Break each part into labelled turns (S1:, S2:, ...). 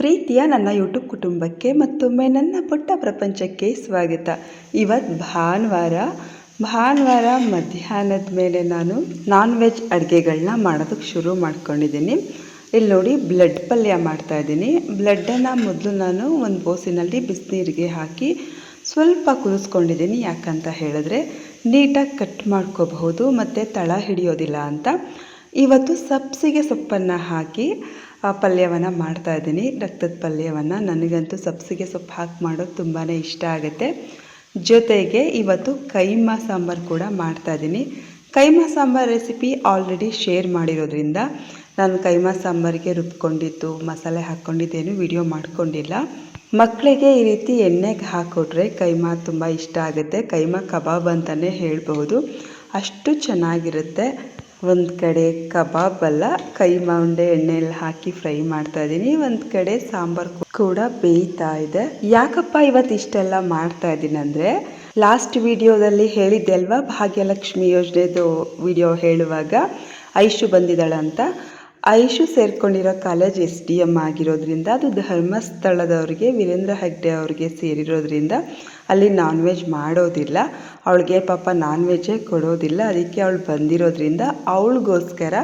S1: ಪ್ರೀತಿಯ ನನ್ನ ಯೂಟ್ಯೂಬ್ ಕುಟುಂಬಕ್ಕೆ ಮತ್ತೊಮ್ಮೆ ನನ್ನ ಪುಟ್ಟ ಪ್ರಪಂಚಕ್ಕೆ ಸ್ವಾಗತ. ಇವತ್ತು ಭಾನುವಾರ ಭಾನುವಾರ ಮಧ್ಯಾಹ್ನದ ಮೇಲೆ ನಾನು ನಾನ್ ವೆಜ್ ಅಡುಗೆಗಳನ್ನ ಮಾಡೋದಕ್ಕೆ ಶುರು ಮಾಡ್ಕೊಂಡಿದ್ದೀನಿ. ಇಲ್ಲಿ ನೋಡಿ ಬ್ಲಡ್ ಪಲ್ಯ ಮಾಡ್ತಾಯಿದ್ದೀನಿ ಬ್ಲಡ್ಡನ್ನು ಮೊದಲು ನಾನು ಒಂದು ಬೋಸಿನಲ್ಲಿ ಬಿಸಿನೀರಿಗೆ ಹಾಕಿ ಸ್ವಲ್ಪ ಕುದಿಸ್ಕೊಂಡಿದ್ದೀನಿ. ಯಾಕಂತ ಹೇಳಿದ್ರೆ ನೀಟಾಗಿ ಕಟ್ ಮಾಡ್ಕೋಬಹುದು, ಮತ್ತು ತಳ ಹಿಡಿಯೋದಿಲ್ಲ ಅಂತ. ಇವತ್ತು ಸಬ್ಸಿಗೆ ಸೊಪ್ಪನ್ನು ಹಾಕಿ ಪಲ್ಯವನ್ನು ಮಾಡ್ತಾಯಿದ್ದೀನಿ ರಕ್ತದ ಪಲ್ಯವನ್ನು ನನಗಂತೂ ಸಬ್ಸಿಗೆ ಸೊಪ್ಪು ಹಾಕಿ ಮಾಡೋದು ತುಂಬಾ ಇಷ್ಟ ಆಗುತ್ತೆ. ಜೊತೆಗೆ ಇವತ್ತು ಕೈಮಾ ಸಾಂಬಾರು ಕೂಡ ಮಾಡ್ತಾಯಿದ್ದೀನಿ keema sambar recipe already share ಮಾಡಿರೋದ್ರಿಂದ ನಾನು ಕೈಮಾ ಸಾಂಬಾರಿಗೆ ರುಬ್ಕೊಂಡಿದ್ದು, ಮಸಾಲೆ ಹಾಕ್ಕೊಂಡಿದ್ದೇನು ವಿಡಿಯೋ ಮಾಡ್ಕೊಂಡಿಲ್ಲ. ಮಕ್ಕಳಿಗೆ ಈ ರೀತಿ ಎಣ್ಣೆಗೆ ಹಾಕ್ಕೊಟ್ರೆ ಕೈಮಾ ತುಂಬ ಇಷ್ಟ ಆಗುತ್ತೆ. ಕೈಮಾ ಕಬಾಬ್ ಅಂತಲೇ ಹೇಳ್ಬೋದು ಅಷ್ಟು ಚೆನ್ನಾಗಿರುತ್ತೆ. ಒಂದು ಕಡೆ ಕಬಾಬ್ ಅಲ್ಲ, ಕೈ ಉಂಡೆ ಎಣ್ಣೆಯಲ್ಲಿ ಹಾಕಿ ಫ್ರೈ ಮಾಡ್ತಾ ಇದ್ದೀನಿ ಒಂದು ಕಡೆ ಸಾಂಬಾರು ಕೂಡ ಬೇಯ್ತಾ ಇದೆ. ಯಾಕಪ್ಪ ಇವತ್ತು ಇಷ್ಟೆಲ್ಲ ಮಾಡ್ತಾ ಇದ್ದೀನಿ ಅಂದರೆ, ಲಾಸ್ಟ್ ವಿಡಿಯೋದಲ್ಲಿ ಹೇಳಿದ್ದೆ ಅಲ್ವಾ, ಭಾಗ್ಯಲಕ್ಷ್ಮಿ ಯೋಜನೆದು ವಿಡಿಯೋ ಹೇಳುವಾಗ, ಐಶು ಬಂದಿದ್ದಾಳಂತ. ಐಶು ಸೇರ್ಕೊಂಡಿರೋ ಕಾಲೇಜ್ ಎಸ್ ಡಿ ಎಂ ಆಗಿರೋದ್ರಿಂದ, ಅದು ಧರ್ಮಸ್ಥಳದವ್ರಿಗೆ, ವೀರೇಂದ್ರ ಹೆಗ್ಡೆ ಅವ್ರಿಗೆ ಸೇರಿರೋದ್ರಿಂದ ಅಲ್ಲಿ ನಾನ್ ವೆಜ್ ಮಾಡೋದಿಲ್ಲ. ಅವಳಿಗೆ ಪಾಪ ನಾನ್ ವೆಜ್ಜೇ ಕೊಡೋದಿಲ್ಲ. ಅದಕ್ಕೆ ಅವಳು ಬಂದಿರೋದ್ರಿಂದ ಅವಳಿಗೋಸ್ಕರ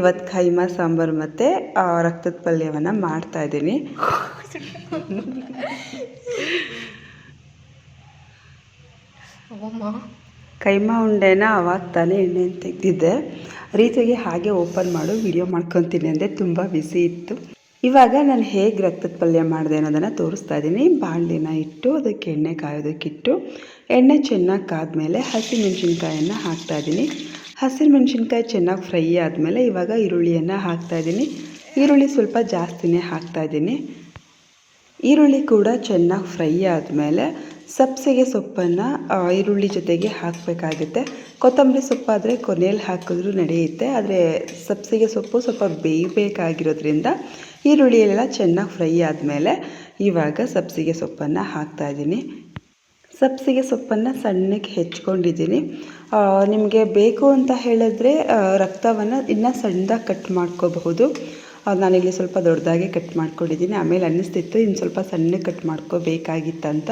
S1: ಇವತ್ತು ಕೈಮಾ ಸಾಂಬಾರು ಮತ್ತು ರಕ್ತದ ಪಲ್ಯವನ್ನು ಮಾಡ್ತಾಯಿದ್ದೀನಿ ಕೈಮಾ ಉಂಡೆನ ಅವಾಗ ತಾನೇ ಎಣ್ಣೆ ತೆಗೆದಿದ್ದೆ. ರೀತಿಗೆ ಹಾಗೆ ಓಪನ್ ಮಾಡು, ವಿಡಿಯೋ ಮಾಡ್ಕೊತೀನಿ ಅಂದರೆ ತುಂಬ ಬಿಸಿ ಇತ್ತು. ಇವಾಗ ನಾನು ಹೇಗೆ ರಕ್ತದ ಪಲ್ಯ ಮಾಡಿದೆ ಅನ್ನೋದನ್ನು ತೋರಿಸ್ತಾ ಇದ್ದೀನಿ. ಬಾಣಲಿನ ಇಟ್ಟು, ಅದಕ್ಕೆ ಎಣ್ಣೆ ಕಾಯೋದಕ್ಕಿಟ್ಟು. ಎಣ್ಣೆ ಚೆನ್ನಾಗಿ ಕಾದ್ಮೇಲೆ ಹಸಿ ಹಾಕ್ತಾ ಇದ್ದೀನಿ. ಹಸಿರು ಮೆಣಸಿನ್ಕಾಯಿ ಚೆನ್ನಾಗಿ ಫ್ರೈ ಆದಮೇಲೆ ಇವಾಗ ಈರುಳ್ಳಿಯನ್ನು ಹಾಕ್ತಾ ಇದ್ದೀನಿ. ಈರುಳ್ಳಿ ಸ್ವಲ್ಪ ಜಾಸ್ತಿನೇ ಹಾಕ್ತಾಯಿದ್ದೀನಿ ಈರುಳ್ಳಿ ಕೂಡ ಚೆನ್ನಾಗಿ ಫ್ರೈ ಆದಮೇಲೆ ಸಬ್ಸಿಗೆ ಸೊಪ್ಪನ್ನು ಈರುಳ್ಳಿ ಜೊತೆಗೆ ಹಾಕಬೇಕಾಗುತ್ತೆ. ಕೊತ್ತಂಬರಿ ಸೊಪ್ಪಾದರೆ ಕೊನೆಯಲ್ಲಿ ಹಾಕಿದ್ರೂ ನಡೆಯುತ್ತೆ. ಆದರೆ ಸಬ್ಸಿಗೆ ಸೊಪ್ಪು ಸ್ವಲ್ಪ ಬೇಯಬೇಕಾಗಿರೋದ್ರಿಂದ ಈರುಳ್ಳಿಯೆಲ್ಲ ಚೆನ್ನಾಗಿ ಫ್ರೈ ಆದಮೇಲೆ ಇವಾಗ ಸಬ್ಸಿಗೆ ಸೊಪ್ಪನ್ನು ಹಾಕ್ತಾಯಿದ್ದೀನಿ ಸಬ್ಸಿಗೆ ಸೊಪ್ಪನ್ನು ಸಣ್ಣಗೆ ಹೆಚ್ಕೊಂಡಿದ್ದೀನಿ. ನಿಮಗೆ ಬೇಕು ಅಂತ ಹೇಳಿದ್ರೆ ರಕ್ತವನ್ನು ಇನ್ನೂ ಸಣ್ಣದಾಗಿ ಕಟ್ ಮಾಡ್ಕೋಬಹುದು. ನಾನಿಲ್ಲಿ ಸ್ವಲ್ಪ ದೊಡ್ಡದಾಗಿ ಕಟ್ ಮಾಡ್ಕೊಂಡಿದ್ದೀನಿ. ಆಮೇಲೆ ಅನ್ನಿಸ್ತಿತ್ತು, ಇನ್ನು ಸ್ವಲ್ಪ ಸಣ್ಣಗೆ ಕಟ್ ಮಾಡ್ಕೋಬೇಕಾಗಿತ್ತಂತ.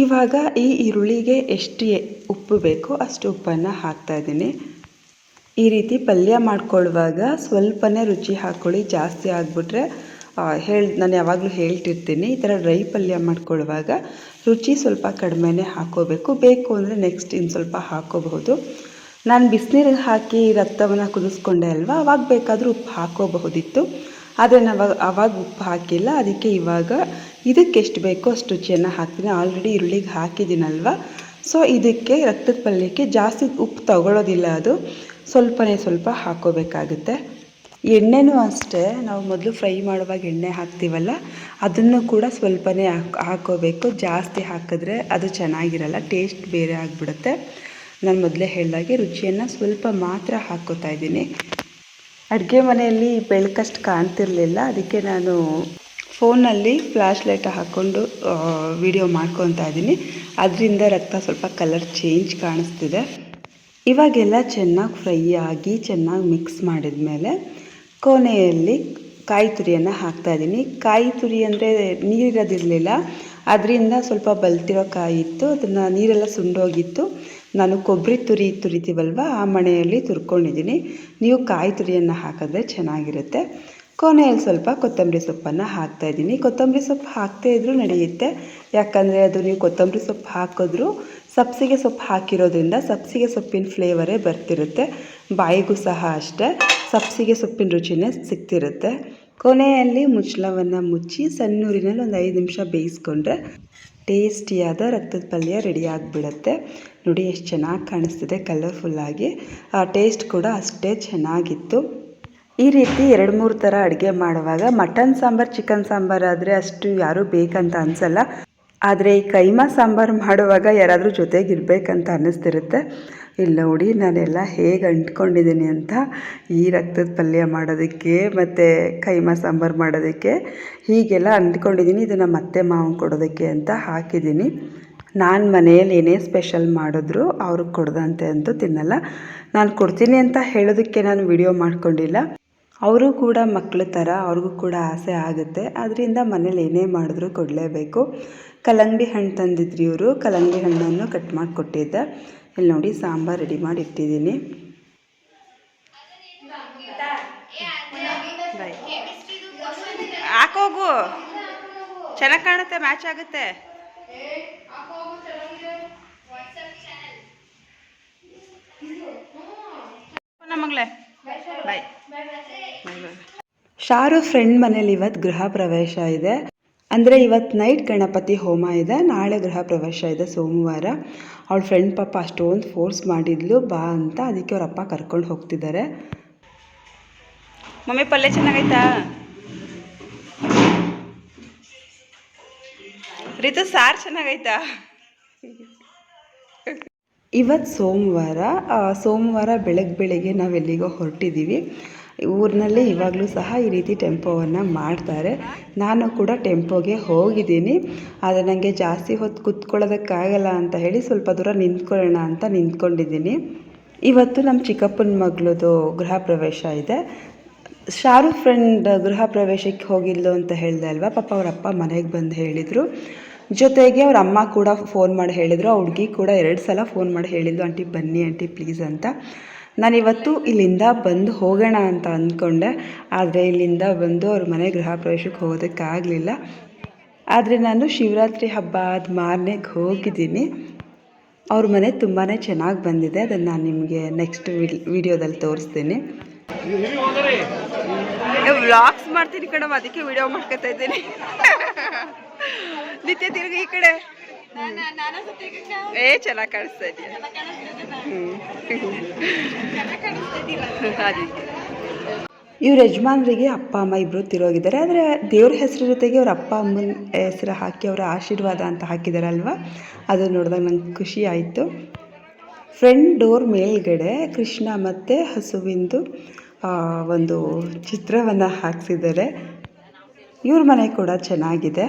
S1: ಇವಾಗ ಈ ಈರುಳ್ಳಿಗೆ ಎಷ್ಟು ಉಪ್ಪು ಬೇಕೋ ಅಷ್ಟು ಉಪ್ಪನ್ನು ಹಾಕ್ತಾಯಿದ್ದೀನಿ ಈ ರೀತಿ ಪಲ್ಯ ಮಾಡ್ಕೊಳ್ಳುವಾಗ ಸ್ವಲ್ಪನೇ ರುಚಿ ಹಾಕ್ಕೊಳ್ಳಿ, ಜಾಸ್ತಿ ಆಗಿಬಿಟ್ರೆ ಹೇಳಿ, ನಾನು ಯಾವಾಗಲೂ ಹೇಳ್ತಿರ್ತೀನಿ, ಈ ಥರ ಡ್ರೈ ಪಲ್ಯ ಮಾಡ್ಕೊಳ್ಳುವಾಗ ರುಚಿ ಸ್ವಲ್ಪ ಕಡಿಮೆನೇ ಹಾಕೋಬೇಕು ಬೇಕು ಅಂದರೆ ನೆಕ್ಸ್ಟ್ ಇನ್ನು ಸ್ವಲ್ಪ ಹಾಕೋಬಹುದು ನಾನು ಬಿಸಿನೀರಿಗೆ ಹಾಕಿ ರಕ್ತವನ್ನು ಕುದಿಸ್ಕೊಂಡೆ ಅಲ್ವಾ, ಅವಾಗ ಬೇಕಾದರೂ ಉಪ್ಪು ಹಾಕ್ಕೋಬಹುದಿತ್ತು. ಆದರೆ ನಾವು ಅವಾಗ ಉಪ್ಪು ಹಾಕಿಲ್ಲ, ಅದಕ್ಕೆ ಇವಾಗ ಇದಕ್ಕೆ ಎಷ್ಟು ಬೇಕೋ ಅಷ್ಟು ರುಚಿಯನ್ನು ಹಾಕ್ತೀನಿ. ಆಲ್ರೆಡಿ ಈರುಳ್ಳಿಗೆ ಹಾಕಿದ್ದೀನಲ್ವ? ಸೊ ಇದಕ್ಕೆ ರಕ್ತದ ಪಲ್ಯಕ್ಕೆ ಜಾಸ್ತಿ ಉಪ್ಪು ತಗೊಳ್ಳೋದಿಲ್ಲ ಅದು. ಸ್ವಲ್ಪನೇ ಸ್ವಲ್ಪ ಹಾಕೋಬೇಕಾಗುತ್ತೆ. ಎಣ್ಣೆನೂ ಅಷ್ಟೇ. ನಾವು ಮೊದಲು ಫ್ರೈ ಮಾಡುವಾಗ ಎಣ್ಣೆ ಹಾಕ್ತೀವಲ್ಲ, ಅದನ್ನು ಕೂಡ ಸ್ವಲ್ಪನೇ ಹಾಕೋಬೇಕು. ಜಾಸ್ತಿ ಹಾಕಿದ್ರೆ ಅದು ಚೆನ್ನಾಗಿರಲ್ಲ, ಟೇಸ್ಟ್ ಬೇರೆ ಆಗಿಬಿಡುತ್ತೆ. ನಾನು ಮೊದಲೇ ಹೇಳಿದಾಗೆ ರುಚಿಯನ್ನು ಸ್ವಲ್ಪ ಮಾತ್ರ ಹಾಕ್ಕೋತಾ ಇದ್ದೀನಿ. ಅಡುಗೆ ಮನೆಯಲ್ಲಿ ಬೆಳಕಷ್ಟು ಕಾಣ್ತಿರಲಿಲ್ಲ. ಅದಕ್ಕೆ ನಾನು ಫೋನಲ್ಲಿ ಫ್ಲ್ಯಾಶ್ ಲೈಟ್ ಹಾಕ್ಕೊಂಡು ವಿಡಿಯೋ ಮಾಡ್ಕೊತಾ ಇದ್ದೀನಿ. ಅದರಿಂದ ರಕ್ತ ಸ್ವಲ್ಪ ಕಲರ್ ಚೇಂಜ್ ಕಾಣಿಸ್ತಿದೆ. ಇವಾಗೆಲ್ಲ ಚೆನ್ನಾಗಿ ಫ್ರೈ ಆಗಿ ಚೆನ್ನಾಗಿ ಮಿಕ್ಸ್ ಮಾಡಿದ ಮೇಲೆ ಕೊನೆಯಲ್ಲಿ ಕಾಯಿ ತುರಿಯನ್ನು ಹಾಕ್ತಾಯಿದ್ದೀನಿ ಕಾಯಿ ತುರಿ ಅಂದರೆ ನೀರಿರೋದಿರಲಿಲ್ಲ. ಅದರಿಂದ ಸ್ವಲ್ಪ ಬಲ್ತಿರೋ ಕಾಯಿ ಇತ್ತು. ಅದನ್ನು ನೀರೆಲ್ಲ ಸುಂಡೋಗಿತ್ತು. ನಾನು ಕೊಬ್ಬರಿ ತುರಿ ತುರಿತೀವಲ್ವ? ಆ ಮಣೆಯಲ್ಲಿ ತುರ್ಕೊಂಡಿದ್ದೀನಿ. ನೀವು ಕಾಯಿ ತುರಿಯನ್ನು ಹಾಕಿದ್ರೆ ಚೆನ್ನಾಗಿರುತ್ತೆ. ಕೊನೆಯಲ್ಲಿ ಸ್ವಲ್ಪ ಕೊತ್ತಂಬರಿ ಸೊಪ್ಪನ್ನು ಹಾಕ್ತಾಯಿದ್ದೀನಿ ಕೊತ್ತಂಬರಿ ಸೊಪ್ಪು ಹಾಕದೇ ಇದ್ದರೂ ನಡೆಯುತ್ತೆ. ಯಾಕಂದರೆ ಅದು ನೀವು ಕೊತ್ತಂಬರಿ ಸೊಪ್ಪು ಹಾಕಿದ್ರೂ ಸಬ್ಸಿಗೆ ಸೊಪ್ಪು ಹಾಕಿರೋದ್ರಿಂದ ಸಬ್ಸಿಗೆ ಸೊಪ್ಪಿನ ಫ್ಲೇವರೇ ಬರ್ತಿರುತ್ತೆ. ಬಾಯಿಗೂ ಸಹ ಅಷ್ಟೇ. ಸಬ್ಸಿಗೆ ಸೊಪ್ಪಿನ ರುಚಿನೇ ಸಿಗ್ತಿರುತ್ತೆ. ಕೊನೆಯಲ್ಲಿ ಮುಚ್ಚಳವನ್ನು ಮುಚ್ಚಿ ಸಣ್ಣೂರಿನಲ್ಲಿ ಒಂದು ಐದು ನಿಮಿಷ ಬೇಯಿಸ್ಕೊಂಡ್ರೆ ಟೇಸ್ಟಿಯಾದ ರಕ್ತದ ಪಲ್ಯ ರೆಡಿ ಆಗಿಬಿಡುತ್ತೆ. ನೋಡಿ ಎಷ್ಟು ಚೆನ್ನಾಗಿ ಕಾಣಿಸ್ತಿದೆ ಕಲರ್ಫುಲ್ಲಾಗಿ ಆ ಟೇಸ್ಟ್ ಕೂಡ ಅಷ್ಟೇ ಚೆನ್ನಾಗಿತ್ತು. ಈ ರೀತಿ ಎರಡು ಮೂರು ಥರ ಅಡುಗೆ ಮಾಡುವಾಗ ಮಟನ್ ಸಾಂಬಾರು ಚಿಕನ್ ಸಾಂಬಾರು ಆದರೆ ಅಷ್ಟು ಯಾರೂ ಬೇಕಂತ ಅನಿಸಲ್ಲ. ಆದರೆ ಈ ಕೈಮಾ ಸಾಂಬಾರು ಮಾಡುವಾಗ ಯಾರಾದರೂ ಜೊತೆಗೆ ಇರಬೇಕಂತ ಅನ್ನಿಸ್ತಿರುತ್ತೆ ಇಲ್ಲಿ ನೋಡಿ ನಾನೆಲ್ಲ ಹೇಗೆ ಅಂಟ್ಕೊಂಡಿದ್ದೀನಿ ಅಂತ. ಈ ರಕ್ತದ ಪಲ್ಯ ಮಾಡೋದಕ್ಕೆ ಮತ್ತು ಕೈಮಾ ಸಾಂಬಾರು ಮಾಡೋದಕ್ಕೆ ಹೀಗೆಲ್ಲ ಅಂಟ್ಕೊಂಡಿದ್ದೀನಿ ಇದನ್ನು ಮತ್ತೆ ಮಾವು ಕೊಡೋದಕ್ಕೆ ಅಂತ ಹಾಕಿದ್ದೀನಿ ನಾನು ಮನೆಯಲ್ಲಿ ಏನೇ ಸ್ಪೆಷಲ್ ಮಾಡಿದ್ರು ಅವ್ರಿಗೆ ಕೊಡ್ದಂತೆ ಅಂತೂ ತಿನ್ನಲ್ಲ. ನಾನು ಕೊಡ್ತೀನಿ ಅಂತ ಹೇಳೋದಕ್ಕೆ ನಾನು ವಿಡಿಯೋ ಮಾಡ್ಕೊಂಡಿಲ್ಲ. ಅವರು ಕೂಡ ಮಕ್ಕಳ ಥರ ಅವ್ರಿಗೂ ಕೂಡ ಆಸೆ ಆಗುತ್ತೆ. ಅದರಿಂದ ಮನೇಲಿ ಏನೇ ಮಾಡಿದ್ರು ಕೊಡಲೇಬೇಕು. ಕಲ್ಲಂಗಡಿ ಹಣ್ಣು ತಂದಿದ್ರು ಇವರು. ಕಲ್ಲಂಗಡಿ ಹಣ್ಣನ್ನು ಕಟ್ ಮಾಡಿ ಕೊಟ್ಟಿದ್ದೆ ಇಲ್ಲಿ ನೋಡಿ ಸಾಂಬಾರು ರೆಡಿ ಮಾಡಿ ಇಟ್ಟಿದ್ದೀನಿ ಹಾಕೋಗು. ಚೆನ್ನಾಗಿ ಕಾಣುತ್ತೆ ಮ್ಯಾಚ್ ಆಗುತ್ತೆ. ನಮಗ್ಲೆ ಬಾಯ್ ಶಾರು ಫ್ರೆಂಡ್ ಮನೇಲಿ ಇವತ್ತು ಗೃಹ ಪ್ರವೇಶ ಇದೆ. ಅಂದರೆ ಇವತ್ತು ನೈಟ್ ಗಣಪತಿ ಹೋಮ ಇದೆ. ನಾಳೆ ಗೃಹ ಪ್ರವೇಶ ಇದೆ ಸೋಮವಾರ. ಅವಳ ಫ್ರೆಂಡ್ ಪಾಪ ಅಷ್ಟೊಂದು ಫೋರ್ಸ್ ಮಾಡಿದ್ಲು ಬಾ ಅಂತ ಅದಕ್ಕೆ ಅವ್ರ ಅಪ್ಪ ಕರ್ಕೊಂಡು ಹೋಗ್ತಿದ್ದಾರೆ ಮಮ್ಮಿ ಪಲ್ಯ ಚೆನ್ನಾಗೈತಾ? ರಿತು ಸಾರು ಚೆನ್ನಾಗೈತಾ? ಇವತ್ತು ಸೋಮವಾರ ಸೋಮವಾರ ಬೆಳಗ್ಗೆ ಬೆಳಗ್ಗೆ ನಾವು ಎಲ್ಲಿಗೋ ಹೊರಟಿದ್ದೀವಿ ಊರಿನಲ್ಲಿ ಇವಾಗಲೂ ಸಹ ಈ ರೀತಿ ಟೆಂಪೋವನ್ನು ಮಾಡ್ತಾರೆ. ನಾನು ಕೂಡ ಟೆಂಪೋಗೆ ಹೋಗಿದ್ದೀನಿ. ಆದರೆ ನನಗೆ ಜಾಸ್ತಿ ಹೊತ್ತು ಕುತ್ಕೊಳ್ಳೋದಕ್ಕಾಗಲ್ಲ ಅಂತ ಹೇಳಿ ಸ್ವಲ್ಪ ದೂರ ನಿಂತ್ಕೊಳ್ಳೋಣ ಅಂತ ನಿಂತ್ಕೊಂಡಿದ್ದೀನಿ. ಇವತ್ತು ನಮ್ಮ ಚಿಕ್ಕಪ್ಪನ ಮಗಳದು ಗೃಹ ಪ್ರವೇಶ ಇದೆ. ಶಾರುಖ್ ಫ್ರೆಂಡ್ ಗೃಹ ಪ್ರವೇಶಕ್ಕೆ ಹೋಗಿಲ್ಲೋ ಅಂತ ಹೇಳಿದೆ ಅಲ್ವಾ? ಪಾಪ ಅವರಪ್ಪ ಮನೆಗೆ ಬಂದು ಹೇಳಿದರು. ಜೊತೆಗೆ ಅವ್ರ ಅಮ್ಮ ಕೂಡ ಫೋನ್ ಮಾಡಿ ಹೇಳಿದರು. ಆ ಹುಡುಗಿ ಕೂಡ ಎರಡು ಸಲ ಫೋನ್ ಮಾಡಿ ಹೇಳಿದ್ದು ಆಂಟಿ ಬನ್ನಿ, ಆಂಟಿ ಪ್ಲೀಸ್ ಅಂತ. ನಾನಿವತ್ತು ಇಲ್ಲಿಂದ ಬಂದು ಹೋಗೋಣ ಅಂತ ಅಂದ್ಕೊಂಡೆ. ಆದರೆ ಇಲ್ಲಿಂದ ಬಂದು ಅವ್ರ ಮನೆ ಗೃಹ ಪ್ರವೇಶಕ್ಕೆ ಹೋಗೋದಕ್ಕಾಗಲಿಲ್ಲ. ಆದರೆ ನಾನು ಶಿವರಾತ್ರಿ ಹಬ್ಬ ಆದ ಮಾರನೆಗೆ ಹೋಗಿದ್ದೀನಿ. ಅವ್ರ ಮನೆ ತುಂಬಾ ಚೆನ್ನಾಗಿ ಬಂದಿದೆ. ಅದನ್ನು ನಾನು ನಿಮಗೆ ನೆಕ್ಸ್ಟ್ ವಿಡಿಯೋದಲ್ಲಿ ತೋರಿಸ್ತೀನಿ. ವ್ಲಾಗ್ಸ್ ಮಾಡ್ತೀನಿ ಕಣಮ್ಮ ಅದಕ್ಕೆ ವಿಡಿಯೋ ಮಾಡ್ಕೊತಾ ಇದ್ದೀನಿ. ನಿತ್ಯ ತಿರುಗಿ ಈ ಕಡೆ. ಏ ಚೆನ್ನಾಗಿ ಕಾಣಿಸ್ತಾ ಇದೆಯಾ. ಇವ್ರ ಯಜಮಾನರಿಗೆ ಅಪ್ಪ ಅಮ್ಮ ಇಬ್ಬರು ತಿರೋಗಿದ್ದಾರೆ. ಆದರೆ ದೇವ್ರ ಹೆಸರು ಜೊತೆಗೆ ಅವ್ರ ಅಪ್ಪ ಅಮ್ಮನ ಹೆಸರು ಹಾಕಿ ಅವರ ಆಶೀರ್ವಾದ ಅಂತ ಹಾಕಿದಾರಲ್ವ? ಅದು ನೋಡಿದಾಗ ನಂಗೆ ಖುಷಿ ಆಯಿತು. ಫ್ರೆಂಡ್ ಡೋರ್ ಮೇಲ್ಗಡೆ ಕೃಷ್ಣ ಮತ್ತು ಹಸುವಿಂದು ಆ, ಒಂದು ಚಿತ್ರವನ್ನು ಹಾಕ್ಸಿದ್ದಾರೆ. ಇವ್ರ ಮನೆ ಕೂಡ ಚೆನ್ನಾಗಿದೆ.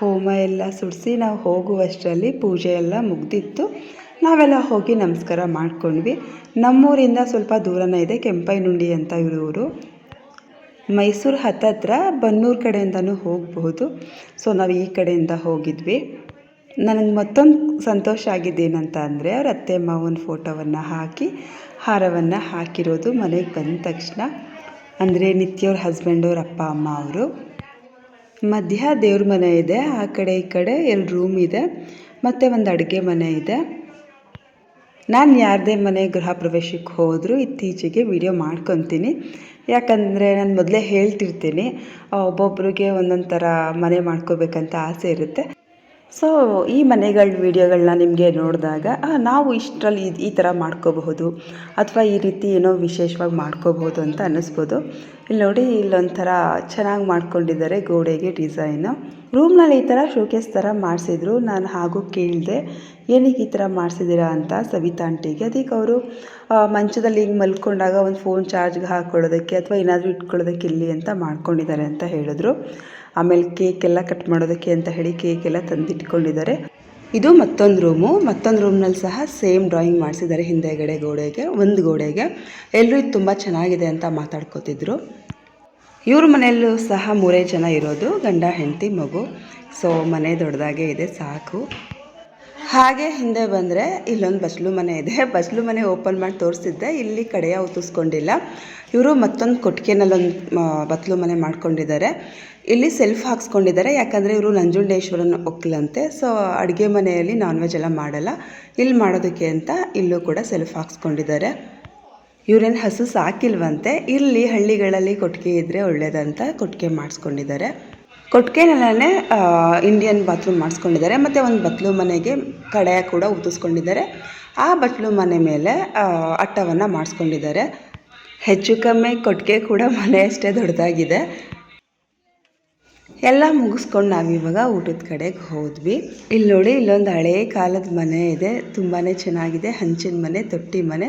S1: ಹೋಮ ಎಲ್ಲ ಸುಡಿಸಿ ನಾವು ಹೋಗುವಷ್ಟರಲ್ಲಿ ಪೂಜೆ ಎಲ್ಲ ಮುಗ್ದಿತ್ತು. ನಾವೆಲ್ಲ ಹೋಗಿ ನಮಸ್ಕಾರ ಮಾಡ್ಕೊಂಡ್ವಿ. ನಮ್ಮೂರಿಂದ ಸ್ವಲ್ಪ ದೂರನೇ ಇದೆ, ಕೆಂಪೈನುಂಡಿ ಅಂತ ಇರೋರು. ಮೈಸೂರು ಹತ್ತತ್ರ ಬನ್ನೂರು ಕಡೆಯಿಂದನೂ ಹೋಗಬಹುದು ಸೊ, ನಾವು ಈ ಕಡೆಯಿಂದ ಹೋಗಿದ್ವಿ. ನನಗೆ ಮತ್ತೊಂದು ಸಂತೋಷ ಆಗಿದ್ದೇನಂತ ಅಂದರೆ, ಅವ್ರ ಅತ್ತೆ ಮಾವನ ಫೋಟೋವನ್ನು ಹಾಕಿ, ಹಾರವನ್ನು ಹಾಕಿರೋದು ಮನೆಗೆ ಬಂದ ತಕ್ಷಣ. ಅಂದರೆ ನಿತ್ಯವ್ರ ಹಸ್ಬೆಂಡ್ ಅವ್ರ ಅಪ್ಪ, ಅಮ್ಮ, ಅವರು. ಮಧ್ಯ ದೇವ್ರ ಮನೆ ಇದೆ, ಆ ಕಡೆ ಈ ಕಡೆ ಎರಡು ರೂಮ್ ಇದೆ, ಮತ್ತು ಒಂದು ಅಡುಗೆ ಮನೆ ಇದೆ. ನಾನು ಯಾರದೇ ಮನೆ ಗೃಹ ಪ್ರವೇಶಕ್ಕೆ ಹೋದರೂ ಇತ್ತೀಚೆಗೆ ವಿಡಿಯೋ ಮಾಡ್ಕೊತೀನಿ. ಯಾಕಂದರೆ ನಾನು ಮೊದಲೇ ಹೇಳ್ತಿರ್ತೀನಿ ಒಬ್ಬೊಬ್ರಿಗೆ ಒಂದೊಂದು ಥರ ಮನೆ ಮಾಡ್ಕೋಬೇಕಂತ ಆಸೆ ಇರುತ್ತೆ. ಸೊ ಈ ಮನೆಗಳ ವಿಡಿಯೋಗಳನ್ನ ನಿಮಗೆ ನೋಡಿದಾಗ ನಾವು ಇಷ್ಟರಲ್ಲಿ ಈ- ಥರ ಮಾಡ್ಕೋಬಹುದು, ಅಥವಾ ಈ ರೀತಿ ಏನೋ ವಿಶೇಷವಾಗಿ ಮಾಡ್ಕೋಬಹುದು ಅಂತ ಅನ್ನಿಸ್ಬೋದು. ಇಲ್ಲಿ ನೋಡಿ ಇಲ್ಲೊಂಥರ ಚೆನ್ನಾಗಿ ಮಾಡ್ಕೊಂಡಿದ್ದಾರೆ ಗೋಡೆಗೆ ಡಿಸೈನು. ರೂಮ್ನಲ್ಲಿ ಈ ಥರ ಶೋಕೇಸ್ ಥರ ಮಾಡಿಸಿದ್ರು. ನಾನು ಹಾಗೂ ಕೇಳಿದೆ, ಏನಕ್ಕೆ ಈ ಥರ ಮಾಡಿಸಿದ್ದೀರಾ ಅಂತ ಸವಿತಾ ಆಂಟಿಗೆ. ಅದಕ್ಕೆ ಅವರು ಮಂಚದಲ್ಲಿ ಹಿಂಗೆ ಮಲ್ಕೊಂಡಾಗ ಒಂದು ಫೋನ್ ಚಾರ್ಜ್ಗೆ ಹಾಕ್ಕೊಳ್ಳೋದಕ್ಕೆ ಅಥವಾ ಏನಾದರೂ ಇಟ್ಕೊಳ್ಳೋದಕ್ಕೆ ಇಲ್ಲಿ ಅಂತ ಮಾಡ್ಕೊಂಡಿದ್ದಾರೆ ಅಂತ ಹೇಳಿದ್ರು. ಆಮೇಲೆ ಕೇಕ್ ಎಲ್ಲ ಕಟ್ ಮಾಡೋದಕ್ಕೆ ಅಂತ ಹೇಳಿ ಕೇಕ್ ಎಲ್ಲ ತಂದಿಟ್ಕೊಂಡಿದ್ದಾರೆ. ಇದು ಮತ್ತೊಂದು ರೂಮು. ಮತ್ತೊಂದು ರೂಮ್ನಲ್ಲಿ ಸಹ ಸೇಮ್ ಡ್ರಾಯಿಂಗ್ ಮಾಡಿಸಿದ್ದಾರೆ ಹಿಂದೆಗಡೆ ಗೋಡೆಗೆ, ಒಂದು ಗೋಡೆಗೆ. ಎಲ್ಲರೂ ಇದು ತುಂಬ ಚೆನ್ನಾಗಿದೆ ಅಂತ ಮಾತಾಡ್ಕೋತಿದ್ರು. ಇವ್ರ ಮನೆಯಲ್ಲೂ ಸಹ ಮೂರೇ ಜನ ಇರೋದು, ಗಂಡ, ಹೆಂಡತಿ, ಮಗು. ಸೊ ಮನೆ ದೊಡ್ಡದಾಗೆ ಇದೆ, ಸಾಕು. ಹಾಗೆ ಹಿಂದೆ ಬಂದರೆ ಇಲ್ಲೊಂದು ಬಸ್ಲು ಮನೆ ಇದೆ. ಬಸ್ಲು ಮನೆ ಓಪನ್ ಮಾಡಿ ತೋರಿಸಿದ್ದೆ, ಇಲ್ಲಿ ಕಡೆಯ ಉತ್ತಿಸ್ಕೊಂಡಿಲ್ಲ ಇವರು ಮತ್ತೊಂದು ಕೊಟ್ಟಿಗೆನಲ್ಲೊಂದು ಬತ್ಲು ಮನೆ ಮಾಡ್ಕೊಂಡಿದ್ದಾರೆ. ಇಲ್ಲಿ ಸೆಲ್ಫ್ ಹಾಕ್ಸ್ಕೊಂಡಿದ್ದಾರೆ, ಯಾಕಂದರೆ ಇವರು ನಂಜುಂಡೇಶ್ವರನ ಒಕ್ಕಲಂತೆ. ಸೊ ಅಡುಗೆ ಮನೆಯಲ್ಲಿ ನಾನ್ ವೆಜ್ ಎಲ್ಲ ಮಾಡಲ್ಲ. ಇಲ್ಲಿ ಮಾಡೋದಕ್ಕೆ ಅಂತ ಇಲ್ಲೂ ಕೂಡ ಸೆಲ್ಫ್ ಹಾಕ್ಸ್ಕೊಂಡಿದ್ದಾರೆ. ಇವ್ರೇನು ಹಸು ಸಾಕಿಲ್ವಂತೆ ಇಲ್ಲಿ ಹಳ್ಳಿಗಳಲ್ಲಿ ಕೊಟ್ಟಿಗೆ ಇದ್ದರೆ ಒಳ್ಳೇದಂತ ಕೊಟ್ಟಿಗೆ ಮಾಡಿಸ್ಕೊಂಡಿದ್ದಾರೆ. ಕೊಟ್ಟಿಗೆನಲ್ಲೇ ಇಂಡಿಯನ್ ಬಾತ್ರೂಮ್ ಮಾಡಿಸ್ಕೊಂಡಿದ್ದಾರೆ. ಮತ್ತು ಒಂದು ಬಟ್ಲು ಮನೆಗೆ ಕಡೆಯ ಕೂಡ ಉತ್ತಿಸ್ಕೊಂಡಿದ್ದಾರೆ ಆ ಬಟ್ಲು ಮನೆ ಮೇಲೆ ಅಟ್ಟವನ್ನು ಮಾಡಿಸ್ಕೊಂಡಿದ್ದಾರೆ. ಹೆಚ್ಚು ಕಮ್ಮಿ ಕೊಟ್ಟಿಗೆ ಕೂಡ ಮನೆ ಅಷ್ಟೇ ದೊಡ್ಡದಾಗಿದೆ. ಎಲ್ಲ ಮುಗಿಸ್ಕೊಂಡು ನಾವಿವಾಗ ಊಟದ ಕಡೆಗೆ ಹೋದ್ವಿ. ಇಲ್ಲಿ ನೋಡಿ ಇಲ್ಲೊಂದು ಹಳೇ ಕಾಲದ ಮನೆ ಇದೆ. ತುಂಬಾ ಚೆನ್ನಾಗಿದೆ. ಹಂಚಿನ ಮನೆ, ತೊಟ್ಟಿ ಮನೆ.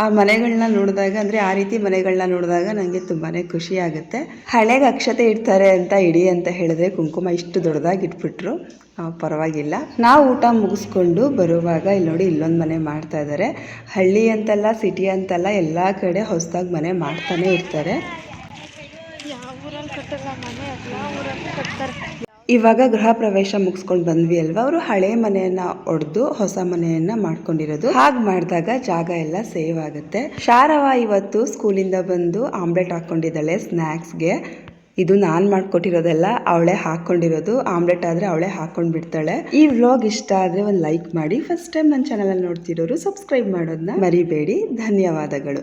S1: ಆ ಮನೆಗಳನ್ನ ನೋಡಿದಾಗ, ಅಂದರೆ ಆ ರೀತಿ ಮನೆಗಳನ್ನ ನೋಡಿದಾಗ ನನಗೆ ತುಂಬಾ ಖುಷಿ ಆಗುತ್ತೆ. ಹಳೆಗೆ ಅಕ್ಷತೆ ಇಡ್ತಾರೆ ಅಂತ ಇಡಿ ಅಂತ ಹೇಳಿದ್ರೆ ಕುಂಕುಮ ಇಷ್ಟು ದೊಡ್ಡದಾಗಿ ಇಟ್ಬಿಟ್ರು. ಪರವಾಗಿಲ್ಲ. ನಾವು ಊಟ ಮುಗಿಸ್ಕೊಂಡು ಬರುವಾಗ ಇಲ್ಲಿ ನೋಡಿ ಇಲ್ಲೊಂದು ಮನೆ ಮಾಡ್ತಾ ಇದ್ದಾರೆ ಹಳ್ಳಿ ಅಂತಲ್ಲ, ಸಿಟಿ ಅಂತಲ್ಲ, ಎಲ್ಲ ಕಡೆ ಹೊಸದಾಗಿ ಮನೆ ಮಾಡ್ತಾನೆ ಇರ್ತಾರೆ. ಇವಾಗ ಗೃಹ ಪ್ರವೇಶ ಮುಗಿಸ್ಕೊಂಡು ಬಂದ್ವಿ ಅಲ್ವಾ? ಅವರು ಹಳೆ ಮನೆಯನ್ನ ಒಡೆದು ಹೊಸ ಮನೆಯನ್ನ ಮಾಡ್ಕೊಂಡಿರೋದು. ಹಾಗೆ ಮಾಡಿದಾಗ ಜಾಗ ಎಲ್ಲ ಸೇವ್ ಆಗುತ್ತೆ. ಶಾರವ ಇವತ್ತು ಸ್ಕೂಲಿಂದ ಬಂದು ಆಮ್ಲೆಟ್ ಹಾಕೊಂಡಿದ್ದಾಳೆ ಸ್ನ್ಯಾಕ್ಸ್ಗೆ. ಇದು ನಾನು ಮಾಡ್ಕೊಟ್ಟಿರೋದೆಲ್ಲ, ಅವಳೆ ಹಾಕೊಂಡಿರೋದು ಆಮ್ಲೆಟ್ ಆದರೆ ಅವಳೆ ಹಾಕೊಂಡು ಬಿಡ್ತಾಳೆ. ಈ ವ್ಲಾಗ್ ಇಷ್ಟ ಆದರೆ ಒಂದು ಲೈಕ್ ಮಾಡಿ. ಫಸ್ಟ್ ಟೈಮ್ ನನ್ನ ಚಾನಲ್ ನೋಡ್ತಿರೋರು, ಸಬ್ಸ್ಕ್ರೈಬ್ ಮಾಡೋದನ್ನ ಮರಿಬೇಡಿ. ಧನ್ಯವಾದಗಳು.